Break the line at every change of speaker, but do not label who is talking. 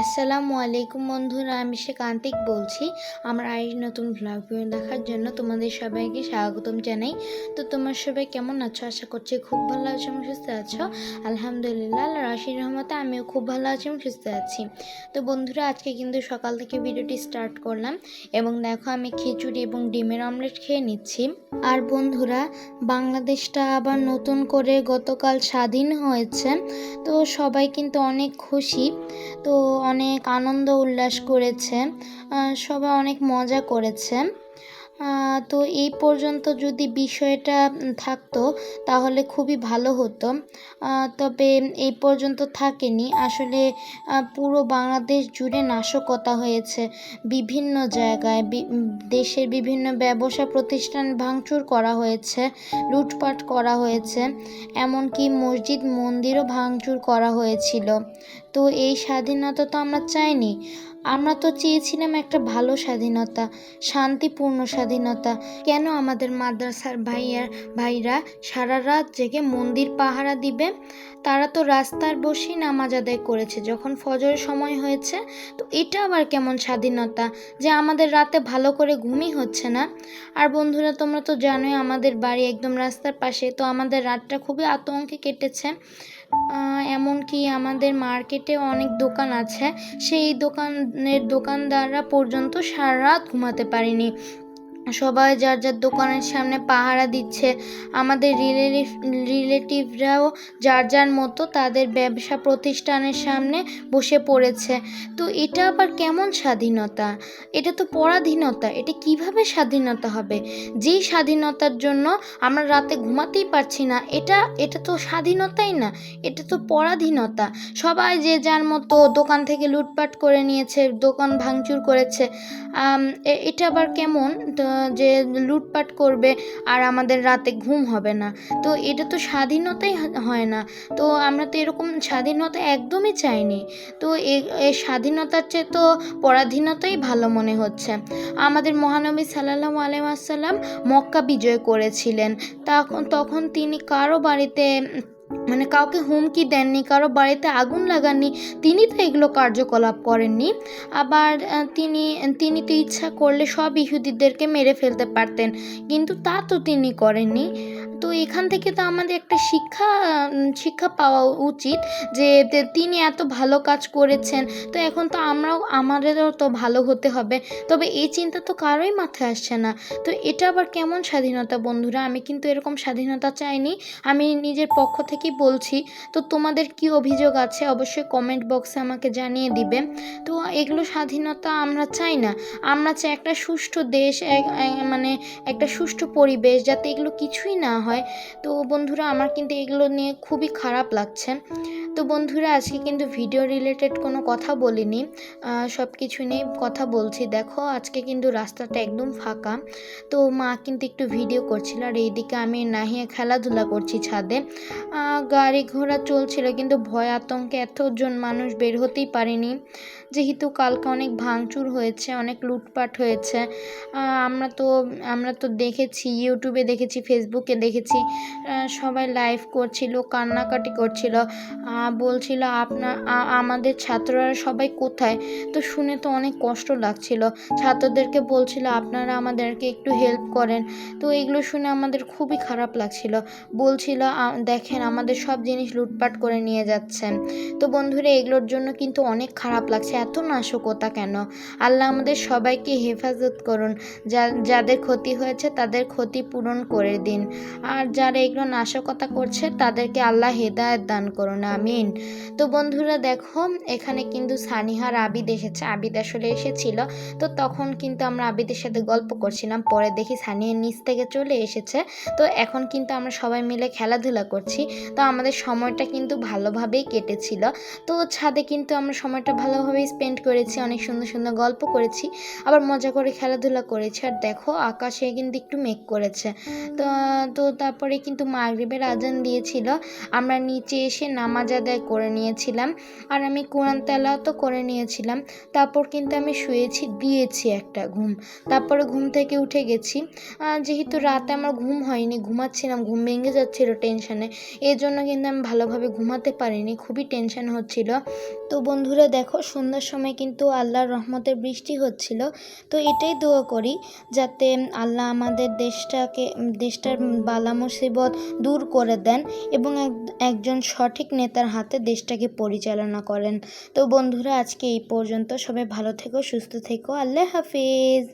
আসসালামু আলাইকুম বন্ধুরা, আমি সে কান্তিক বলছি। আমার আরেক নতুন ভ্লগ ভিডিও দেখার জন্য তোমাদের সবাইকে স্বাগতম জানাই। তো তোমার সবাই কেমন আছো? আশা করছি খুব ভালো আছো এবং সুস্থ আছো। আলহামদুলিল্লাহ রাশির রহমতে আমিও খুব ভালো আছি এবং সুস্থ আছি। তো বন্ধুরা, আজকে কিন্তু সকাল থেকে ভিডিওটি স্টার্ট করলাম এবং দেখো আমি খিচুড়ি এবং ডিমের অমলেট খেয়ে নিচ্ছি। আর বন্ধুরা, বাংলাদেশটা আবার নতুন করে গতকাল স্বাধীন হয়েছে। তো সবাই কিন্তু অনেক খুশি। তো অনেক আনন্দ উল্লাস করেছে সবাই অনেক মজা করেছে তো এই পর্যন্ত যদি বিষয়টা থাকতো, তাহলে খুবই ভালো হতো। তবে এই পর্যন্ত থাকেনি। আসলে পুরো বাংলাদেশ জুড়ে নাশকতা হয়েছে। বিভিন্ন জায়গায় দেশের বিভিন্ন ব্যবসা প্রতিষ্ঠান ভাঙচুর করা হয়েছে, লুটপাট করা হয়েছে, এমনকি মসজিদ মন্দিরও ভাঙচুর করা হয়েছিল। তো এই স্বাধীনতা তো আমরা চাইনি। আমরা তো চেয়েছিলাম একটা ভালো স্বাধীনতা, শান্তিপূর্ণ স্বাধীনতা। কেন আমাদের মাদ্রাসার ভাইয়া, ভাইরা সারা রাত জেগে মন্দির পাহারা দিবে? তারা তো রাস্তার বসেই নামাজ আদায় করেছে, যখন ফজরের সময় হয়েছে। তো এটা আবার কেমন স্বাধীনতা যে আমাদের রাতে ভালো করে ঘুমই হচ্ছে না? আর বন্ধুরা, তোমরা তো জানোই আমাদের বাড়ি একদম রাস্তার পাশে, তো আমাদের রাতটা খুবই আতঙ্কে কেটেছে। এমনকি আমাদের মার্কেটে অনেক দোকান আছে। সেই দোকানের দোকানদাররা পর্যন্ত সারা রাত ঘুমাতে পারেনি। সবাই যার যার দোকানের সামনে পাহারা দিচ্ছে, আমাদের রিলেটিভ, রিলেটিভরাও যার যার মতো তাদের ব্যবসা প্রতিষ্ঠানের সামনে বসে পড়েছে। তো এটা আবার কেমন স্বাধীনতা? এটা তো পরাধীনতা, এটা কীভাবে স্বাধীনতা হবে? যেই স্বাধীনতার জন্য আমরা রাতে ঘুমাতেই পারছি না, এটা এটা তো স্বাধীনতাই না, এটা তো পরাধীনতা। সবাই যে যার মতো দোকান থেকে লুটপাট করে নিয়েছে, দোকান ভাঙচুর করেছে এটা আবার কেমন? তো যে লুটপাট করবে আর আমাদের রাতে ঘুম হবে না। তো এটা তো স্বাধীনতাই হয় না। তো আমরা তো এরকম স্বাধীনতা একদমই চাইনি। তো এই স্বাধীনতার চেয়ে তো পরাধীনতাই ভালো মনে হচ্ছে। আমাদের মহানবী সাল্লাহ আলাইসাল্লাম মক্কা বিজয় করেছিলেন। তখন তখন তিনি কারও বাড়িতে মানে কাউকে হুমকি দেননি, কারও বাড়িতে আগুন লাগাননি, তিনি তো এগুলো কার্যকলাপ করেননি। আবার তিনি তিনি তো ইচ্ছা করলে সব ইহুদিদেরকে মেরে ফেলতে পারতেন, কিন্তু তা তো তিনি করেননি। তো এখান থেকে তো আমাদের একটা শিক্ষা শিক্ষা পাওয়া উচিত যে তিনি এত ভালো কাজ করেছেন। তো এখন তো আমরাও, আমাদেরও তো ভালো হতে হবে। তবে এই চিন্তা তো কারোই মাথায় আসছে না। তো এটা আবার কেমন স্বাধীনতা বন্ধুরা? আমি কিন্তু এরকম স্বাধীনতা চাইনি। আমি নিজের পক্ষ থেকেই বলছি। তো তোমাদের কি অভিযোগ আছে? অবশ্যই কমেন্ট বক্সে আমাকে জানিয়ে দিবে। তো এগুলো স্বাধীনতা আমরা চাই না। আমরা চাই একটা সুষ্ঠু দেশ মানে একটা সুষ্ঠু পরিবেশ, যাতে এগুলো কিছুই না হয়। তো বন্ধুরা, আমার কিন্তু এগুলো নিয়ে খুবই খারাপ লাগছে। তো বন্ধুরা, আজকে কিন্তু ভিডিও রিলেটেড কোনো কথা বলিনি। সব কিছু নিয়ে কথা বলছি। দেখো, আজকে কিন্তু রাস্তাটা একদম ফাঁকা। তো মা কিন্তু একটু ভিডিও করছিল আর এইদিকে আমি নাহিয়ে খেলাধুলা করছি ছাদে। গাড়ি ঘোড়া চলছিল কিন্তু ভয় আতঙ্কে এতজন মানুষ বের হতেই পারেনি। যেহেতু কালকে অনেক ভাঙচুর হয়েছে, অনেক লুটপাট হয়েছে আমরা তো আমরা তো দেখেছি ইউটিউবে দেখেছি ফেসবুকে দেখেছি সবাই লাইভ করছিল, কান্নাকাটি করছিল বলছিল আপনা আমাদের ছাত্ররা সবাই কোথায়? তো শুনে তো অনেক কষ্ট লাগছিল। ছাত্রদেরকে বলছিল আপনারা আমাদেরকে একটু হেল্প করেন। তো এগুলো শুনে আমাদের খুবই খারাপ লাগছিল। বলছিল দেখেন আমাদের সব জিনিস লুটপাট করে নিয়ে যাচ্ছেন। তো বন্ধুরা, এগুলোর জন্য কিন্তু অনেক খারাপ লাগছে। এত নাশকতা কেন? আল্লাহ আমাদের সবাইকে হেফাজত করুন। যা, যাদের ক্ষতি হয়েছে তাদের ক্ষতি পূরণ করে দিন। আর যারা এগুলো নাশকতা করছে তাদেরকে আল্লাহ হেদায়ত দান করুন, আমিন। তো বন্ধুরা দেখো, এখানে কিন্তু সানিহার আবিদ এসেছে। আবিদ আসলে এসেছিল, তো তখন কিন্তু আমরা আবিদের সাথে গল্প করছিলাম। পরে দেখি সানিয়া নিচ থেকে চলে এসেছে, তো এখন কিন্তু আমরা সবাই মিলে খেলাধুলা করছি। তো আমাদের সময়টা কিন্তু ভালোভাবেই কেটেছিল। তো ছাদে কিন্তু আমরা সময়টা ভালোভাবেই স্পেন্ড করেছি, অনেক সুন্দর সুন্দর গল্প করেছি, আবার মজা করে খেলাধুলা করেছি। আর দেখো, আকাশে কিন্তু একটু মেঘ করেছে। তো তো তারপরে কিন্তু মাগরিবের আজান দিয়েছিল। আমরা নিচে এসে নামাজ আদায় করে নিয়েছিলাম। আর আমি কোরআন তেলাও তো করে নিয়েছিলাম। তারপর কিন্তু আমি শুয়েছি, দিয়েছি একটা ঘুম। তারপরে ঘুম থেকে উঠে গেছি। যেহেতু রাতে আমার ঘুম হয়নি, ঘুমাচ্ছিলাম, ঘুম ভেঙে যাচ্ছিল টেনশনে এই জন্য কিন্তু আমি ভালোভাবে ঘুমাতে পারিনি, খুবই টেনশন হচ্ছিল। তো বন্ধুরা দেখো, সন্ধ্যার সময় কিন্তু আল্লাহর রহমতের বৃষ্টি হচ্ছিল। তো এটাই দোয়া করি যাতে আল্লাহ আমাদের দেশটাকে, দেশটার বালা মুসিবত দূর করে দেন এবং এক- একজন সঠিক নেতার হাতে দেশটাকে পরিচালনা করেন। তো বন্ধুরা, আজকে এই পর্যন্ত সবাই ভালো থেকো, সুস্থ থেকো। আল্লাহ হাফিজ।